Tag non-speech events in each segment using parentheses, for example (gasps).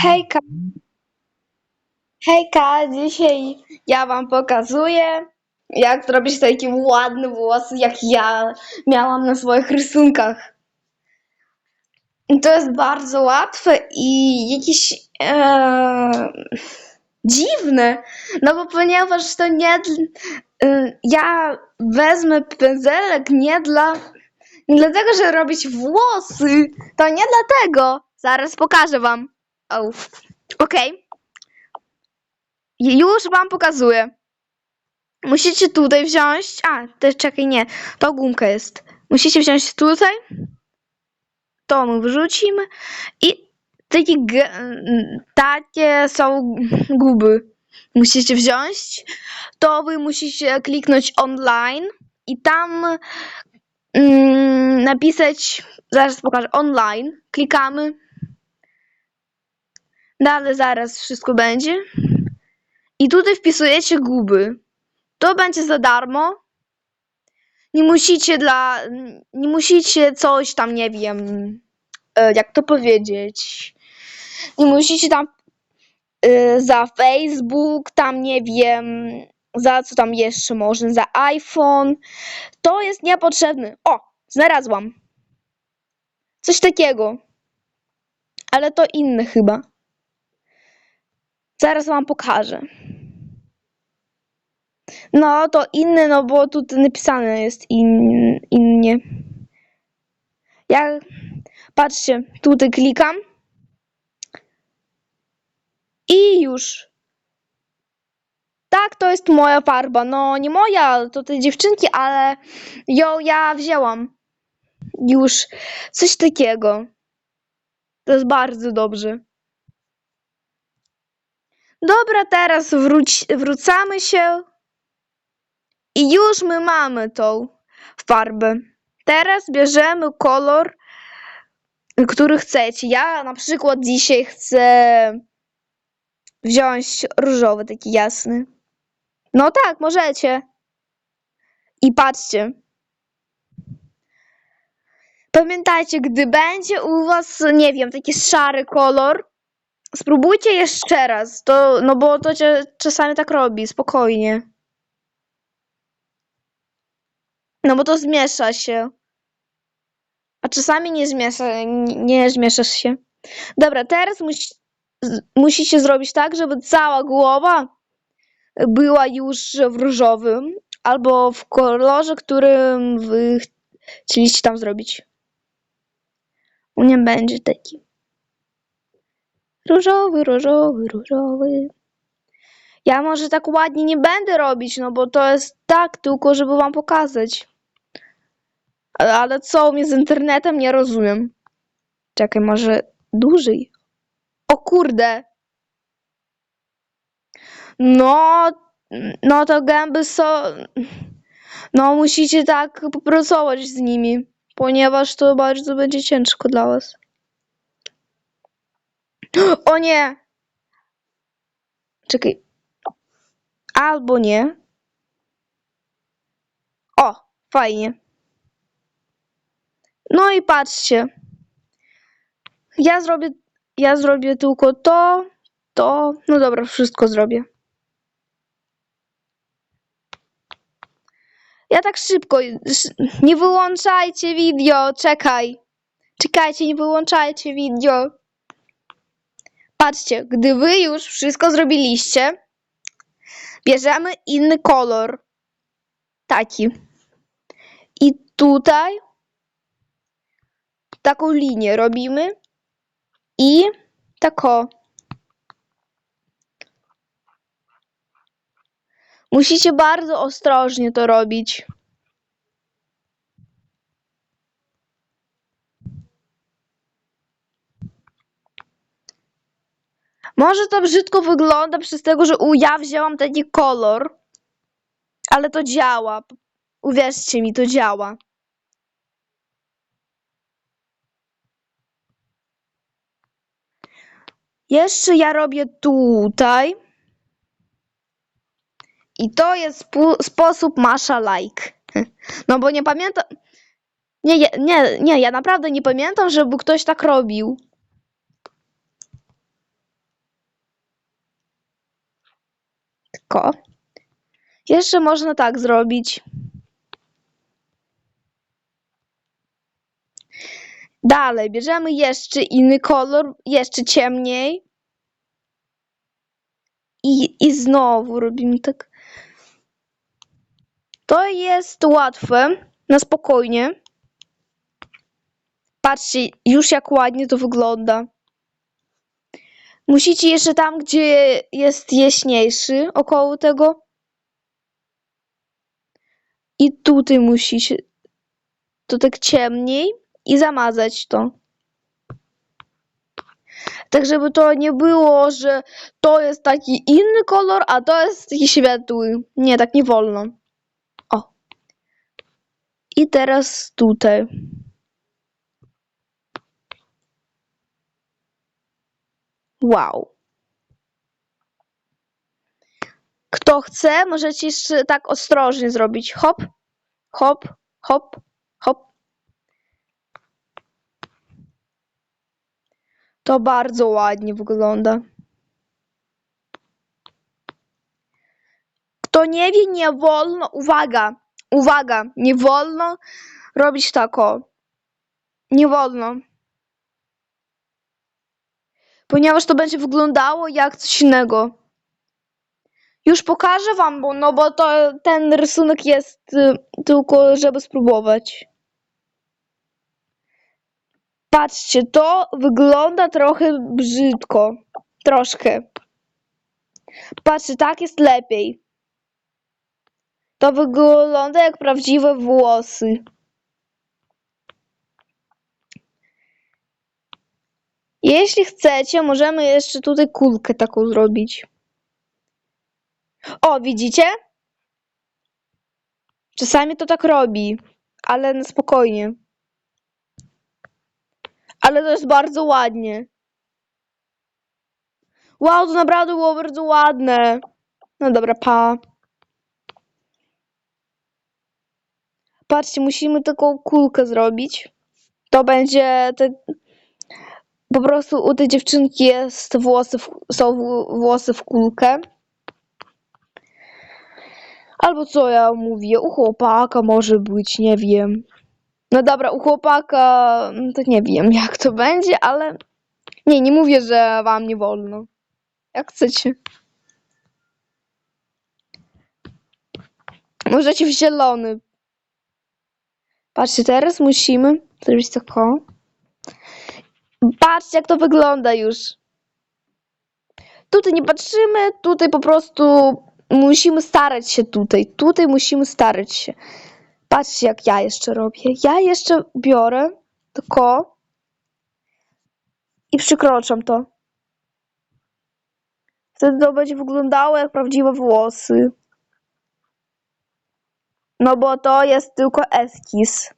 Hejka. Hejka, dzisiaj ja wam pokazuję, jak zrobić taki ładny włos, jak ja miałam na swoich rysunkach. To jest bardzo łatwe i jakieś e, dziwne, no bo ponieważ to nie, y, ja wezmę pędzelek nie dla, nie dlatego, że robić włosy, to nie dlatego. Zaraz pokażę wam. O, okej. Już wam pokazuję. Musicie tutaj wziąć. A, też czekaj, nie. To gumka jest. Musicie wziąć tutaj. To my wyrzucimy. I takie, takie są guby. Musicie wziąć. To wy musicie kliknąć online i tam mm, napisać. Zaraz pokażę. Online. Klikamy. Dalej zaraz wszystko będzie. I tutaj wpisujecie guby. To będzie za darmo. Nie musicie dla. Nie musicie coś tam, nie wiem. e, Jak to powiedzieć? Nie musicie tam e, za Facebook, tam nie wiem. Za co tam jeszcze można? Za iPhone. To jest niepotrzebne. O, znalazłam. Coś takiego. Ale to inne chyba. Zaraz wam pokażę. No, to inny, no bo tu napisane jest in, innie. Ja, patrzcie, tutaj klikam. I już. Tak, to jest moja farba. No, nie moja, to tej dziewczynki, ale ją ja wzięłam. Już. Coś takiego. To jest bardzo dobrze. Dobra, teraz wróć, wrócamy się. I już my mamy tą farbę. Teraz bierzemy kolor, który chcecie. Ja na przykład dzisiaj chcę wziąć różowy, taki jasny. No tak, możecie. I patrzcie. Pamiętajcie, gdy będzie u was, nie wiem, taki szary kolor, spróbujcie jeszcze raz. To, no bo to cię czasami tak robi, spokojnie. No bo to zmiesza się. A czasami nie zmiesza, nie, zmieszasz się. Dobra, teraz musi, musicie zrobić tak, żeby cała głowa była już w różowym albo w kolorze, którym wy chcieliście tam zrobić. U mnie będzie taki różowy, różowy, różowy. Ja może tak ładnie nie będę robić, no bo to jest tak tylko, żeby wam pokazać. Ale, ale co u mnie z internetem? Nie rozumiem. Czekaj, może dłużej. O kurde. No, no to gęby są. No, musicie tak popracować z nimi, ponieważ to bardzo będzie ciężko dla was. (gasps) O nie! Czekaj. Albo nie. O, fajnie. No i patrzcie. Ja zrobię, ja zrobię tylko to, to. No dobra, wszystko zrobię. Ja tak szybko. sz- Nie wyłączajcie video, czekaj. Czekajcie, nie wyłączajcie video. Patrzcie, gdy wy już wszystko zrobiliście, bierzemy inny kolor. Taki. I tutaj taką linię robimy. I tak o. Musicie bardzo ostrożnie to robić. Może to brzydko wygląda przez tego, że u ja wzięłam taki kolor, ale to działa. Uwierzcie mi, to działa. Jeszcze ja robię tutaj. I to jest sposób Masza like. (laughs) No bo nie pamiętam. Nie, nie, nie, ja naprawdę nie pamiętam, żeby ktoś tak robił. Ko. Jeszcze można tak zrobić. Dalej, bierzemy jeszcze inny kolor, jeszcze ciemniej. I, I znowu robimy tak. To jest łatwe, na spokojnie. Patrzcie, już jak ładnie to wygląda. Musicie jeszcze tam, gdzie jest jaśniejszy, około tego. I tutaj musicie. To tak ciemniej i zamazać to. Tak, żeby to nie było, że to jest taki inny kolor, a to jest taki światły. Nie, tak nie wolno. O. I teraz tutaj. Wow. Kto chce, możecie jeszcze tak ostrożnie zrobić. Hop, hop, hop, hop. To bardzo ładnie wygląda. Kto nie wie, nie wolno, uwaga, uwaga, nie wolno robić tako. Nie wolno. Ponieważ to będzie wyglądało jak coś innego. Już pokażę wam, bo, no bo to, ten rysunek jest y, tylko, żeby spróbować. Patrzcie, to wygląda trochę brzydko. Troszkę. Patrzcie, tak jest lepiej. To wygląda jak prawdziwe włosy. Jeśli chcecie, możemy jeszcze tutaj kulkę taką zrobić. O, widzicie? Czasami to tak robi, ale na spokojnie. Ale to jest bardzo ładnie. Wow, to naprawdę było bardzo ładne. No dobra, pa. Patrzcie, musimy taką kulkę zrobić. To będzie te... Po prostu u tej dziewczynki jest włosy w... są włosy w kulkę. Albo co ja mówię, u chłopaka może być, nie wiem. No dobra, u chłopaka mm, to nie wiem (laughs) jak to będzie, ale nie, nie mówię, że wam nie wolno. Jak chcecie. Możecie w zielony. Patrzcie, teraz musimy zrobić tako. Patrzcie, jak to wygląda już. Tutaj nie patrzymy, tutaj po prostu musimy starać się tutaj. Tutaj musimy starać się. Patrzcie, jak ja jeszcze robię. Ja jeszcze biorę tylko i przykroczam to. Wtedy to będzie wyglądało jak prawdziwe włosy. No bo to jest tylko eskiz.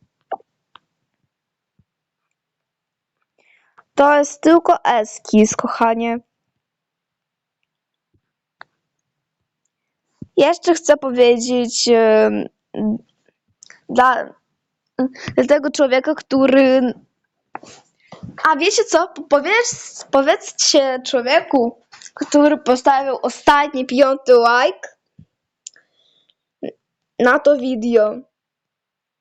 To jest tylko eskiz, kochanie. Jeszcze chcę powiedzieć em, dla, dla tego człowieka, który. A wiecie co? Powiedz, powiedzcie człowieku, który postawił ostatni piąty like na to video.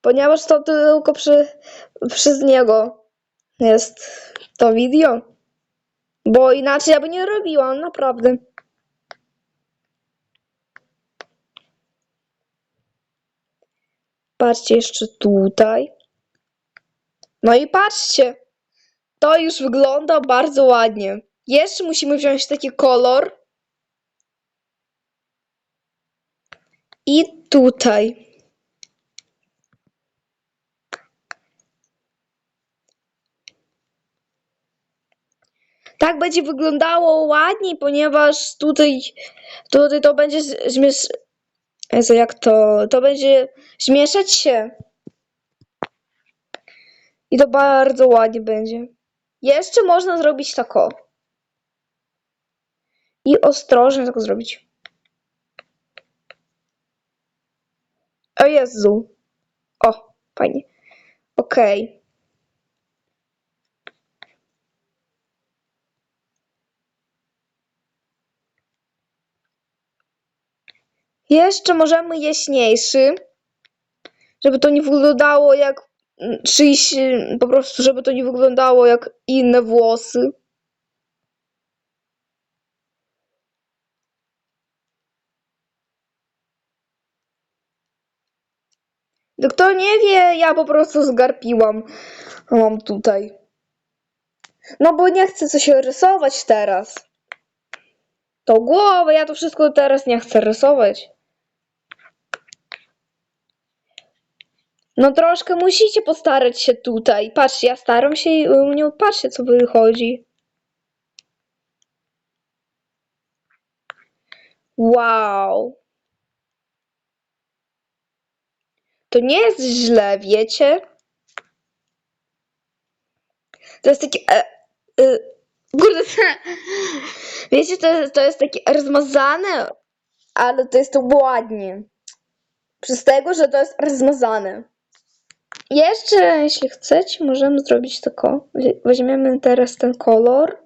Ponieważ to tylko przy, przez niego jest to video. Bo inaczej ja by nie robiłam, naprawdę. Patrzcie jeszcze tutaj. No i patrzcie. To już wygląda bardzo ładnie. Jeszcze musimy wziąć taki kolor. I tutaj. Tak będzie wyglądało ładniej, ponieważ tutaj, tutaj to będzie zmiesz... Jezu, jak to? To będzie zmieszać się. I to bardzo ładnie będzie. Jeszcze można zrobić tak o. I ostrożnie tak zrobić. O Jezu. O, fajnie. Okej. Jeszcze możemy jaśniejszy, żeby to nie wyglądało jak mm, czyjś, y, po prostu, żeby to nie wyglądało jak inne włosy. To Kto nie wie, ja po prostu zgarpiłam. Mam tutaj. No bo nie chcę coś rysować teraz. To głowę, ja to wszystko teraz nie chcę rysować. No troszkę musicie postarać się tutaj. Patrzcie, ja staram się i u mnie patrzcie co wychodzi. Wow. To nie jest źle, wiecie? To jest takie... E, e, kurde, (laughs) wiecie, to, to jest takie rozmazane, ale to jest to ładnie. Przez tego, że to jest rozmazane. Jeszcze, jeśli chcecie, możemy zrobić. Weź- Weźmiemy teraz ten kolor.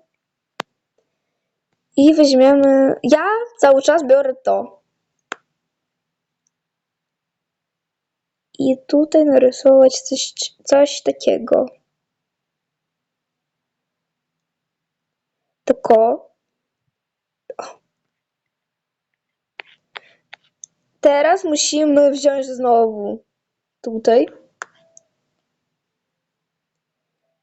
I weźmiemy... Ja cały czas biorę to. I tutaj narysować coś, coś takiego. Tako. O. Teraz musimy wziąć znowu tutaj.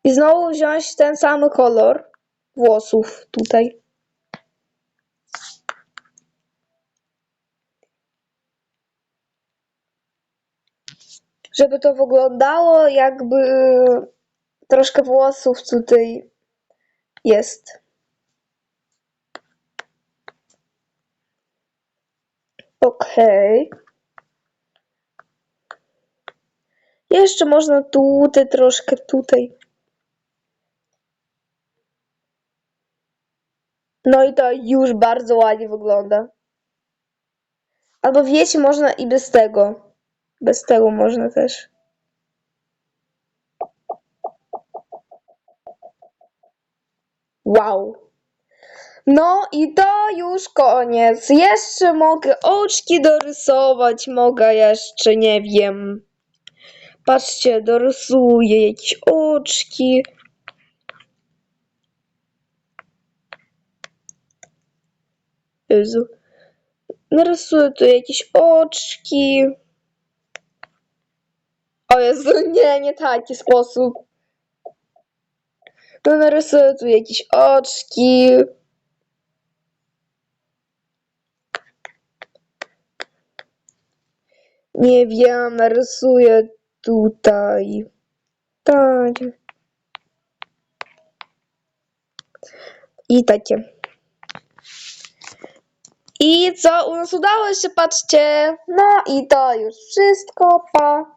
I znowu wziąć ten sam kolor włosów tutaj. Żeby to wyglądało jakby troszkę włosów tutaj jest. Okej. Jeszcze można tutaj troszkę tutaj. No i to już bardzo ładnie wygląda. Albo wiecie, można i bez tego. Bez tego można też. Wow. No i to już koniec. Jeszcze mogę oczki dorysować, mogę jeszcze, nie wiem. Patrzcie, dorysuję jakieś oczki. Jezu. Narysuję tu jakieś oczki. O Jezu, nie, nie taki sposób. No narysuję tu jakieś oczki. Nie wiem, narysuję tutaj. Tak. I takie. I co? U nas udało się, patrzcie. No i to już wszystko. Pa.